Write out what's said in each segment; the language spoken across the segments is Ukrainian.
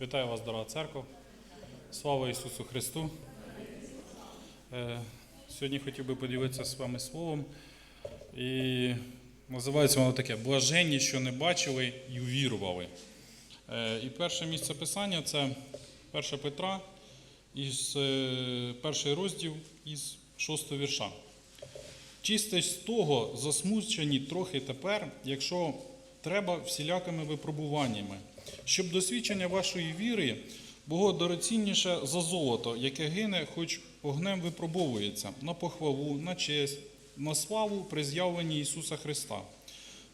Вітаю вас, дорога церква. Слава Ісусу Христу. Е, Сьогодні хотів би поділитися з вами словом. І називається воно таке Блаженні, що не бачили і увірували. Е, І перше місце писання це 1 Петра, із е, перший розділ із 6 вірша. Чисте з того засмучені трохи тепер, якщо треба всілякими випробуваннями, щоб досвідчення вашої віри було дорогоцінніше за золото, яке гине, хоч огнем випробовується, на похвалу, на честь, на славу при з'явленні Ісуса Христа.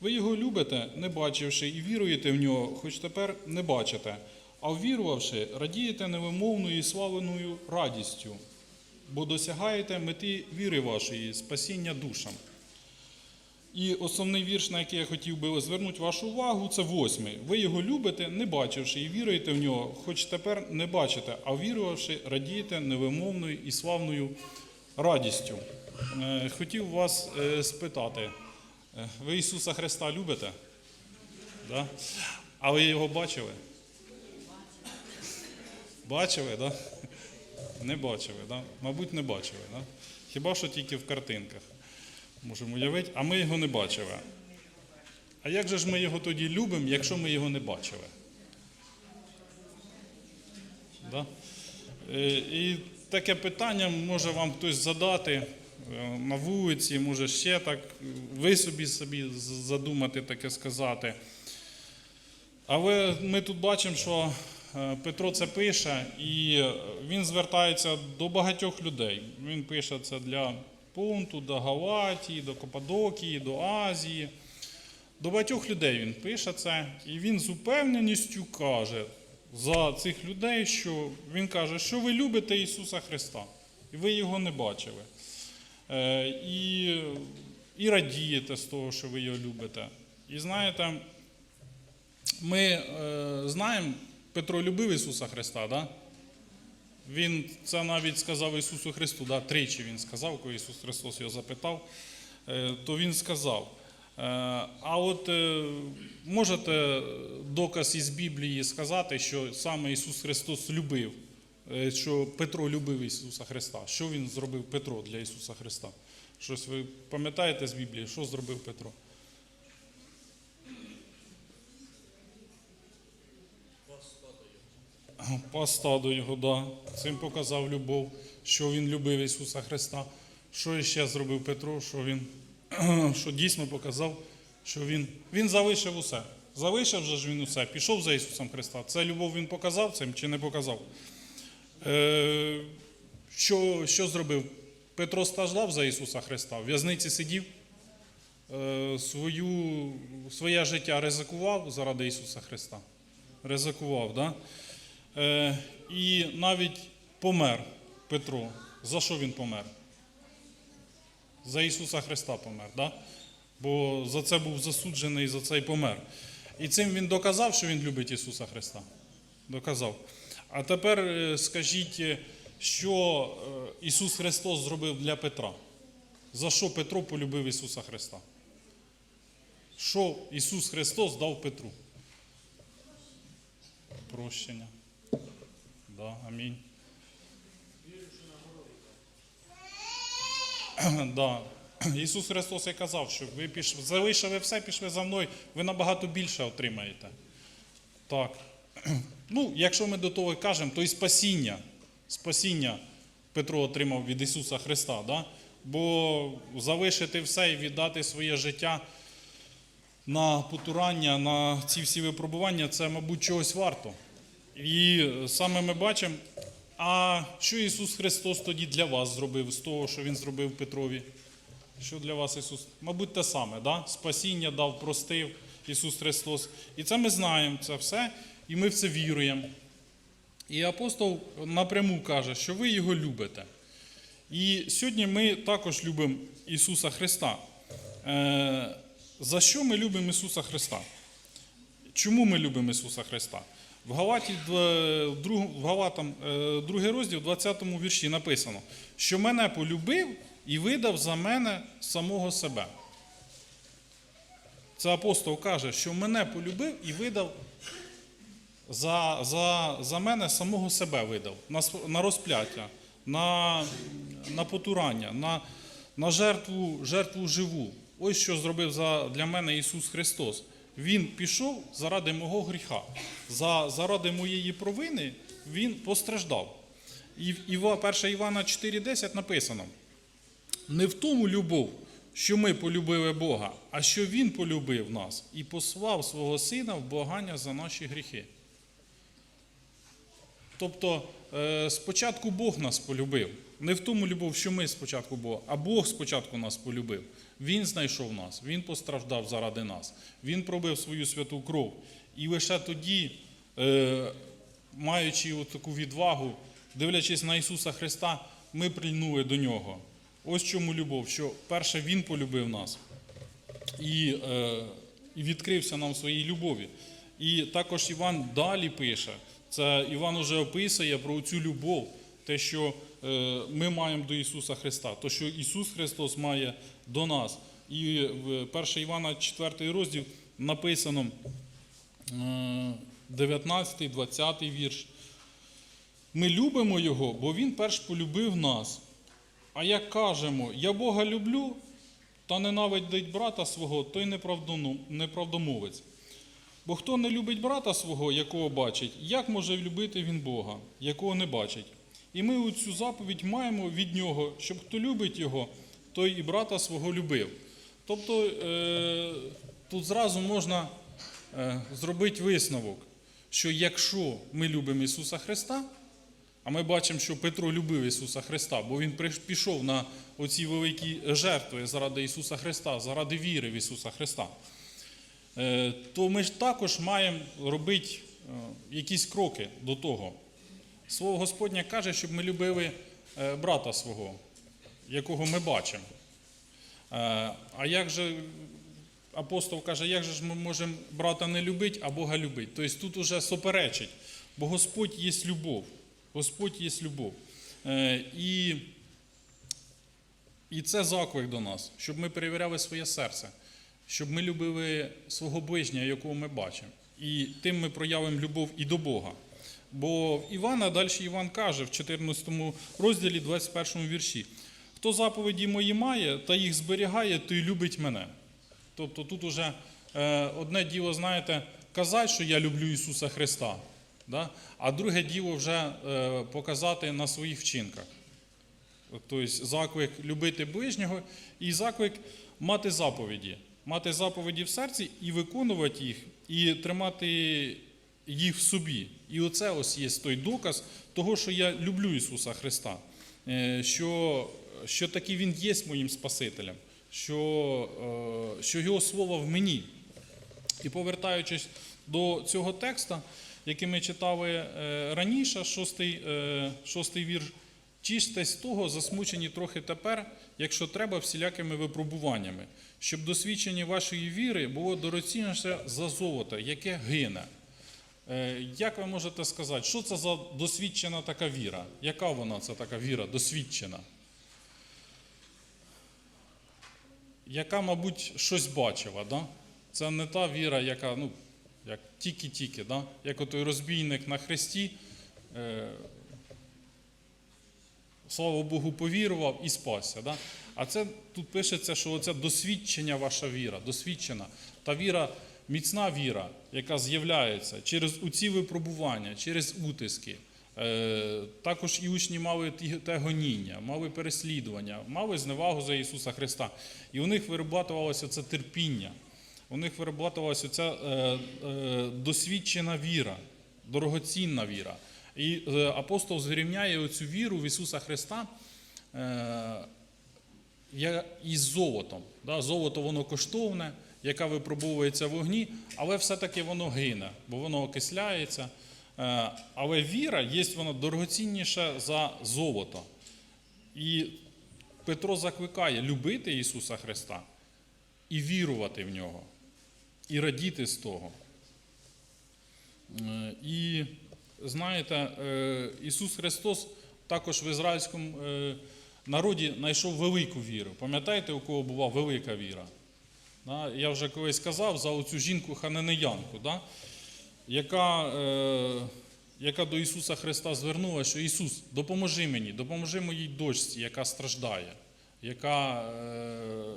Ви його любите, не бачивши, і віруєте в нього, хоч тепер не бачите, а ввірувавши, радієте невимовною і славленою радістю, бо досягаєте мети віри вашої, спасіння душам. І основний вірш, на який я хотів би звернути вашу увагу, це восьмий. Ви його любите, не бачивши, і віруєте в нього, хоч тепер не бачите, а вірувавши, радієте невимовною і славною радістю. Е, Хотів вас е, спитати, е, ви Ісуса Христа любите? Да? А ви його бачили? Бачили? Да? Не бачили, да? мабуть, не бачили. Да? Хіба що тільки в картинках. Можемо уявити, а ми його не бачили. А як же ж ми його тоді любимо, якщо ми його не бачили? Да? Е, І таке питання може вам хтось задати е, на вулиці, може ще так, ви собі собі задумати таке сказати. Але ми тут бачимо, що е, Петро це пише, і він звертається до багатьох людей. Він пише це для Понту, до Галатії, до Каппадокії, до Азії. До багатьох людей він пише це, і він з упевненістю каже за цих людей, що він каже, що ви любите Ісуса Христа, і ви його не бачили. Е, І, і радієте з того, що ви його любите. І знаєте, ми е, знаємо, Петро любив Ісуса Христа, да? Він це навіть сказав Ісусу Христу, да? тричі він сказав, коли Ісус Христос його запитав, е, то Він сказав. Е, А от е, можете доказ із Біблії сказати, що саме Ісус Христос любив, що Петро любив Ісуса Христа. Що Він зробив Петро для Ісуса Христа? Щось ви пам'ятаєте з Біблії, що зробив Петро? Поста до його, да. Цим показав любов, що він любив Ісуса Христа. Що ще зробив Петро, що він що дійсно показав, що він, він залишив усе. Залишив же ж він усе, пішов за Ісусом Христа. Це любов він показав цим чи не показав? Е, що, що зробив? Петро страждав за Ісуса Христа, в в'язниці сидів, е, свою, своє життя ризикував заради Ісуса Христа. Ризикував, да? Е, і навіть помер Петро. За що він помер? За Ісуса Христа помер, да? бо за це був засуджений, за це й помер. І цим він доказав, що він любить Ісуса Христа. Доказав. А тепер е, скажіть, е, що Ісус Христос зробив для Петра? За що Петро полюбив Ісуса Христа? Що Ісус Христос дав Петру? Прощення. Да, амінь. Да. Ісус Христос і казав, що ви пішли, залишили все, пішли за мною, ви набагато більше отримаєте. Так. Ну, якщо ми до того кажемо, то і спасіння. Спасіння Петро отримав від Ісуса Христа. Да? Бо залишити все і віддати своє життя на потурання, на ці всі випробування, це, мабуть, чогось варто. І саме ми бачимо, а що Ісус Христос тоді для вас зробив з того, що Він зробив Петрові? Що для вас Ісус? Мабуть, те саме, да? спасіння дав, простив Ісус Христос. І це ми знаємо, це все, і ми в це віруємо. І апостол напряму каже, що ви його любите. І сьогодні ми також любимо Ісуса Христа. Е, За що ми любимо Ісуса Христа? Чому ми любимо Ісуса Христа? В Галаті, в Галатам, е, другий розділ, в 20 вірші написано, що мене полюбив і видав за мене самого себе. Це апостол каже, що мене полюбив і видав за, за, за мене самого себе видав на, на розп'яття, на, на потурання, на, на жертву, жертву живу. Ось що зробив за, для мене Ісус Христос. Він пішов заради мого гріха, за, заради моєї провини Він постраждав. І Іва, 1 Івана 4,10 написано: не в тому любов, що ми полюбили Бога, а що Він полюбив нас і послав свого Сина в благання за наші гріхи. Тобто е, спочатку Бог нас полюбив. Не в тому любов, що ми спочатку Бога, а Бог спочатку нас полюбив. Він знайшов нас, Він постраждав заради нас, Він пробив свою святу кров. І лише тоді, е, маючи от таку відвагу, дивлячись на Ісуса Христа, ми прильнули до Нього. Ось чому любов, що перше Він полюбив нас і, е, відкрився нам в своїй любові. І також Іван далі пише, це Іван уже описує про цю любов, те, що ми маємо до Ісуса Христа, то, що Ісус Христос має до нас. І в 1 Івана 4 розділ написано е, 19, 20 вірш. Ми любимо Його, бо Він перш полюбив нас. А як кажемо, я Бога люблю, та ненавидить брата свого, той неправдомовець. Бо хто не любить брата свого, якого бачить, як може любити він Бога, якого не бачить? І ми у цю заповідь маємо від нього, щоб хто любить його, той і брата свого любив. Тобто е, тут зразу можна е, зробити висновок, що якщо ми любимо Ісуса Христа, а ми бачимо, що Петро любив Ісуса Христа, бо він пішов на оці великі жертви заради Ісуса Христа, заради віри в Ісуса Христа. Е, То ми ж також маємо робити якісь кроки до того. Слово Господнє каже, щоб ми любили е, брата свого, якого ми бачимо. Е, А як же апостол каже, як же ж ми можемо брата не любити, а Бога любити? Тобто тут уже суперечить, бо Господь є любов. Господь є любов. Е, І, і це заклик до нас, щоб ми перевіряли своє серце, щоб ми любили свого ближнього, якого ми бачимо. І тим ми проявимо любов і до Бога. Бо в Івана далі Іван каже в 14 розділі, 21 вірші: хто заповіді мої має та їх зберігає, той любить мене. Тобто тут уже е, одне діло, знаєте, казати, що я люблю Ісуса Христа, да? а друге діло вже е, показати на своїх вчинках. Тобто заклик любити ближнього і заклик мати заповіді. Мати заповіді в серці і виконувати їх, і тримати їх в собі. І оце ось є той доказ того, що я люблю Ісуса Христа, Е, що, що таки Він є моїм Спасителем, що, е, що Його слово в мені. І повертаючись до цього текста, який ми читали е, раніше, шостий, шостий вірш, тіштесь того, засмучені трохи тепер, якщо треба, всілякими випробуваннями, щоб досвідчення вашої віри було дорогоцінніше за золото, яке гине. Е, Як ви можете сказати, що це за досвідчена така віра? Яка вона це така віра досвідчена? Яка, мабуть, щось бачила, да? Це не та віра, яка, ну, як тільки-тільки, да? як отой розбійник на хресті, е, слава Богу, повірував і спасся. Да? А це тут пишеться, що оце досвідчення ваша віра, досвідчена. Та віра, міцна віра, яка з'являється через ці випробування, через утиски. Е, Також і учні мали те гоніння, мали переслідування, мали зневагу за Ісуса Христа. І у них вироблювалося це терпіння, у них вироблювалася ця е, е, досвідчена віра, дорогоцінна віра. І апостол зрівняє оцю віру в Ісуса Христа із золотом. Золото воно коштовне, яке випробовується в вогні, але все-таки воно гине, бо воно окисляється. Е, Але віра є вона дорогоцінніша за золото. І Петро закликає любити Ісуса Христа і вірувати в нього, і радіти з того. Е, І знаєте, е, Ісус Христос також в ізраїльському народі знайшов велику віру. Пам'ятаєте, у кого була велика віра? Я вже колись казав за оцю жінку хананеянку. Да? яка, е, яка до Ісуса Христа звернулася, що Ісус, допоможи мені, допоможи моїй дочці, яка страждає, яка е,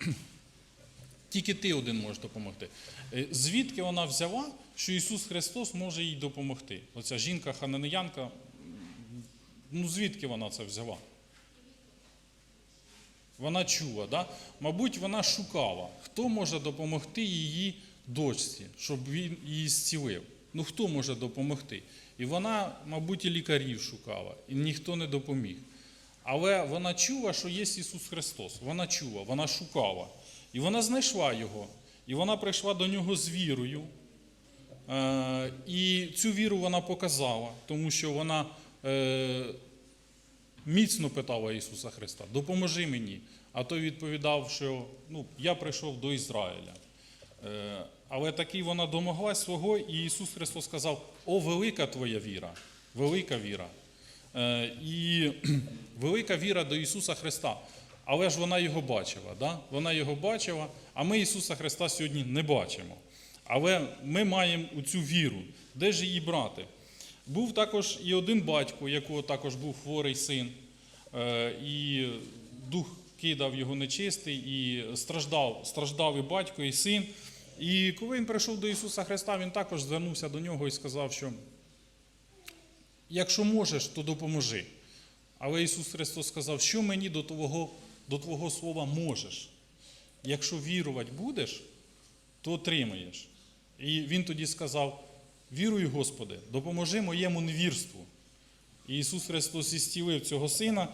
тільки ти один можеш допомогти. Е, Звідки вона взяла, що Ісус Христос може їй допомогти? Оця жінка хананеянка, ну звідки вона це взяла? Вона чула, да? мабуть, вона шукала, хто може допомогти її дочці, щоб він її зцілив. Ну хто може допомогти? І вона, мабуть, і лікарів шукала, і ніхто не допоміг. Але вона чула, що є Ісус Христос. Вона чула, вона шукала. І вона знайшла його. І вона прийшла до нього з вірою. Е, І цю віру вона показала, тому що вона е, міцно питала Ісуса Христа, допоможи мені. А той відповідав, що ну, я прийшов до Ізраїля. Е, Але таки вона домоглась свого, і Ісус Христос сказав: О, велика твоя віра, велика віра. Е, І велика віра до Ісуса Христа. Але ж вона його бачила. Да? Вона його бачила, а ми Ісуса Христа сьогодні не бачимо. Але ми маємо цю віру. Де ж її брати? Був також і один батько, якого також був хворий син, е, і дух кидав його нечистий, і страждав, страждав і батько, і син. І коли він прийшов до Ісуса Христа, він також звернувся до нього і сказав, що якщо можеш, то допоможи. Але Ісус Христос сказав, що мені до Твого, до Твого слова можеш. Якщо вірувати будеш, то отримаєш. І він тоді сказав: Віруй, Господи, допоможи моєму невірству. І Ісус Христос ісцілив цього сина.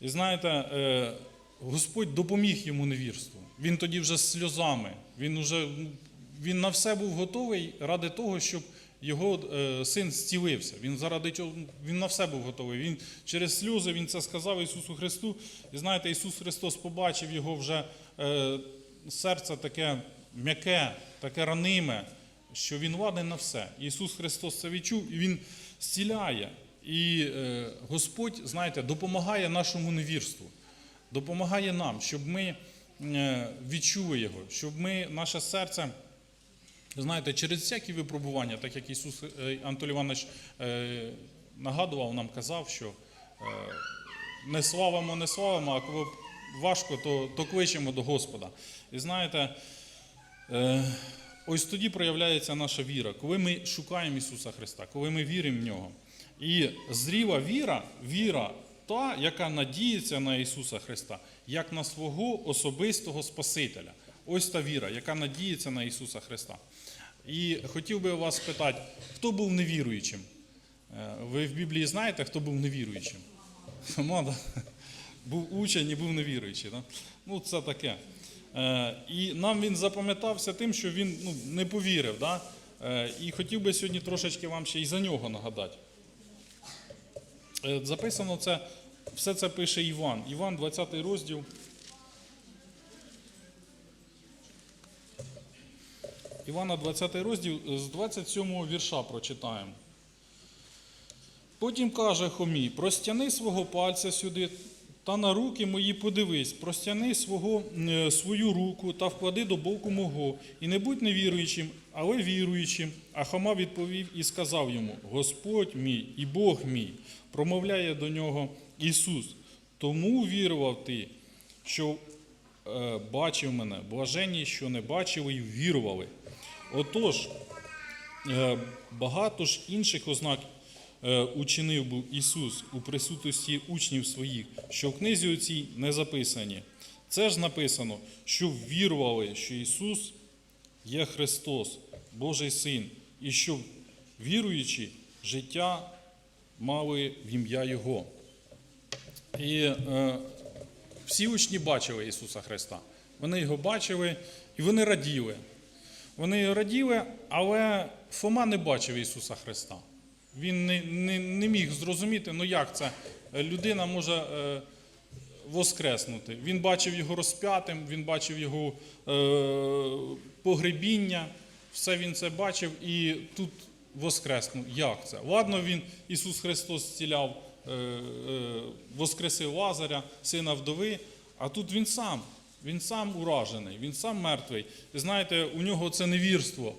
І знаєте, е, Господь допоміг йому невірству. Він тоді вже з сльозами. Він уже, він на все був готовий ради того, щоб його е, син зцілився. Він заради чого він на все був готовий. Він через сльози він це сказав Ісусу Христу. І знаєте, Ісус Христос побачив його вже е, серце таке м'яке, таке раниме, що він ладний на все. Ісус Христос це відчув і Він зціляє. І е, Господь, знаєте, допомагає нашому невірству, допомагає нам, щоб ми е, відчули його, щоб ми, наше серце, знаєте, через всякі випробування, так як Ісус е, Анатолій Іванович нагадував, нам казав, що не славимо, не славимо, а коли важко, то, то кличемо до Господа. І знаєте, ось тоді проявляється наша віра, коли ми шукаємо Ісуса Христа, коли ми віримо в Нього. І зріла віра, віра та, яка надіється на Ісуса Христа, як на свого особистого Спасителя. Ось та віра, яка надіється на Ісуса Христа. І хотів би вас питати, хто був невіруючим? Е, Ви в Біблії знаєте, хто був невіруючим? Сама, да? Був учень і був невіруючий. Да? Ну, це таке. Е, І нам він запам'ятався тим, що він ну, не повірив. Да? Е, І хотів би сьогодні трошечки вам ще і за нього нагадати. Е, Записано це, все це пише Іван. Іван, 20 розділ. Івана 20 розділ з 27 вірша прочитаємо. Потім каже Хомі: простяни свого пальця сюди та на руки мої подивись, простяни свого, е, свою руку та вклади до боку мого, і не будь невіруючим, але віруючим. А Хома відповів і сказав йому: Господь мій і Бог мій, промовляє до нього Ісус. Тому вірував ти, що е, бачив мене, блаженні, що не бачили і вірували. Отож, Е, Багато ж інших ознак учинив був Ісус у присутності учнів своїх, що в книзі оцій не записані. Це ж написано, що вірували, що Ісус є Христос, Божий Син, і що віруючи, життя мали в ім'я Його. І е, всі учні бачили Ісуса Христа. Вони його бачили і вони раділи. Вони раділи, але Фома не бачив Ісуса Христа. Він не, не, не міг зрозуміти, ну як це людина може е, воскреснути. Він бачив його розп'ятим, він бачив його е, погребіння, все він це бачив і тут воскреснув. Як це? Ладно, він, Ісус Христос зціляв, е, е, воскресив Лазаря, сина вдови, а тут він сам. Він сам уражений, він сам мертвий. Знаєте, у нього це невірство.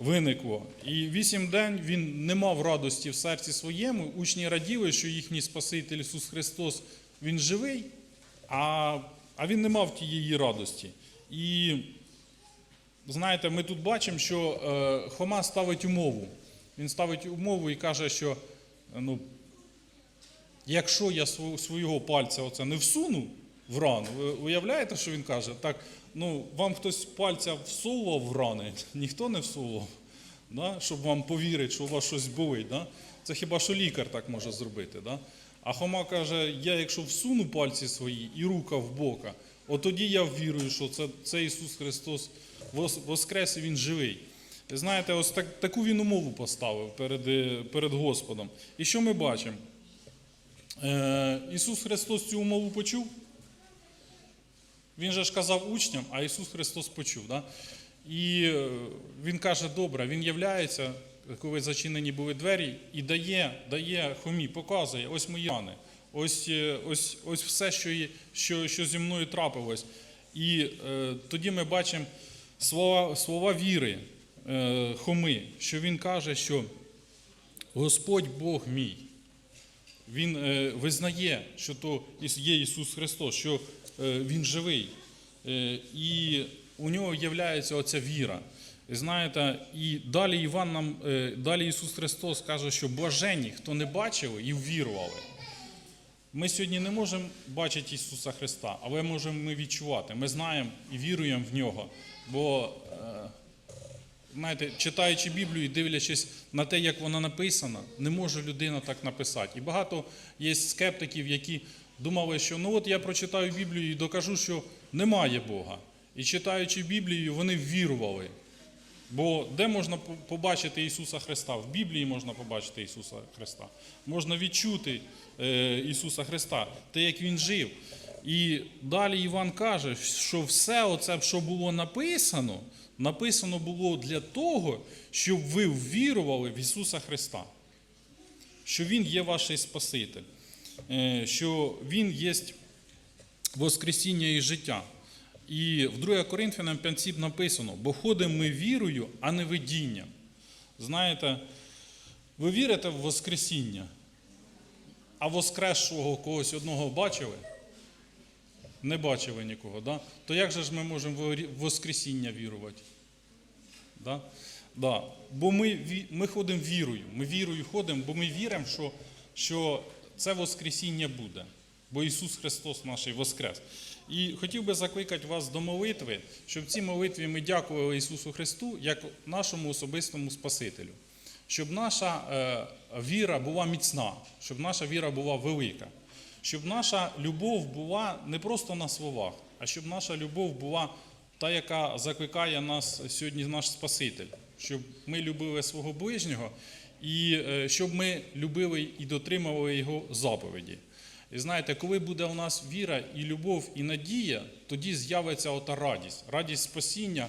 Виникло. І вісім день він не мав радості в серці своєму. Учні раділи, що їхній Спаситель Ісус Христос він живий, а, а він не мав тієї радості. І знаєте, ми тут бачимо, що е, Хома ставить умову. Він ставить умову і каже, що ну, якщо я св- свого пальця оце не всуну в рану, ви уявляєте, що він каже? Так, ну, вам хтось пальця всовував в рани, ніхто не всовував, да? щоб вам повірити, що у вас щось болить. Да? Це хіба що лікар так може зробити. Да? А Хома каже: я якщо всуну пальці свої і рука в бока, от тоді я вірую, що це, це Ісус Христос воскрес і Він живий. І знаєте, ось так, таку він умову поставив перед, е, перед Господом. І що ми бачимо? Е, Ісус Христос цю умову почув. Він же ж казав учням, а Ісус Христос почув. Да? І е, Він каже, добре, Він являється, коли зачинені були двері, і дає, дає хомі, показує, ось мої рани, ось, е, ось, ось все, що, що, що зі мною трапилось. І е, тоді ми бачимо слова, слова віри е, Хоми, що він каже, що Господь Бог мій. Він е, визнає, що то є Ісус Христос, що Він живий. Е, і у нього є оця віра. Знаєте, і далі Іван нам, е, далі Ісус Христос каже, що блаженні, хто не бачили і ввірували. Ми сьогодні не можемо бачити Ісуса Христа, але можемо ми відчувати. Ми знаємо і віруємо в нього. Бо, е, знаєте, читаючи Біблію і дивлячись на те, як вона написана, не може людина так написати. І багато є скептиків, які думали, що ну от я прочитаю Біблію і докажу, що немає Бога. І читаючи Біблію, вони ввірували. Бо де можна побачити Ісуса Христа? В Біблії можна побачити Ісуса Христа. Можна відчути е, Ісуса Христа, те, як Він жив. І далі Іван каже, що все оце, що було написано, написано було для того, щоб ви ввірували в Ісуса Христа, що Він є ваш Спаситель, що Він є Воскресіння і життя. І в 2 Коринфянам 5 написано, бо ходимо ми вірою, а не видінням. Знаєте, ви вірите в Воскресіння, а воскресшого когось одного бачили? Не бачили нікого, да? то як же ж ми можемо в Воскресіння вірувати? Да? Да. Бо ми, ми ходимо вірою. Ми вірою ходимо, бо ми віримо, що, що це Воскресіння буде. Бо Ісус Христос наш Воскрес. І хотів би закликати вас до молитви, щоб в цій молитві ми дякували Ісусу Христу як нашому особистому Спасителю. Щоб наша е, віра була міцна, щоб наша віра була велика, щоб наша любов була не просто на словах, а щоб наша любов була та, яка закликає нас сьогодні наш Спаситель, щоб ми любили свого ближнього і е, щоб ми любили і дотримували Його заповіді. І знаєте, коли буде у нас віра і любов, і надія, тоді з'явиться ота радість, радість спасіння,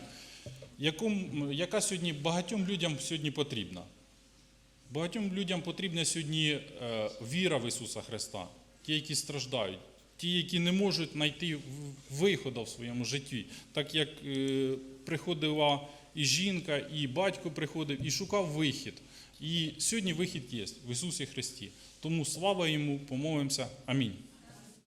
яка сьогодні багатьом людям сьогодні потрібна. Багатьом людям потрібна сьогодні е, віра в Ісуса Христа, ті, які страждають, ті, які не можуть знайти виходу в своєму житті, так як е, приходила і жінка, і батько приходив і шукав вихід. І сьогодні вихід є в Ісусі Христі. Тому слава йому, помолимося. Амінь.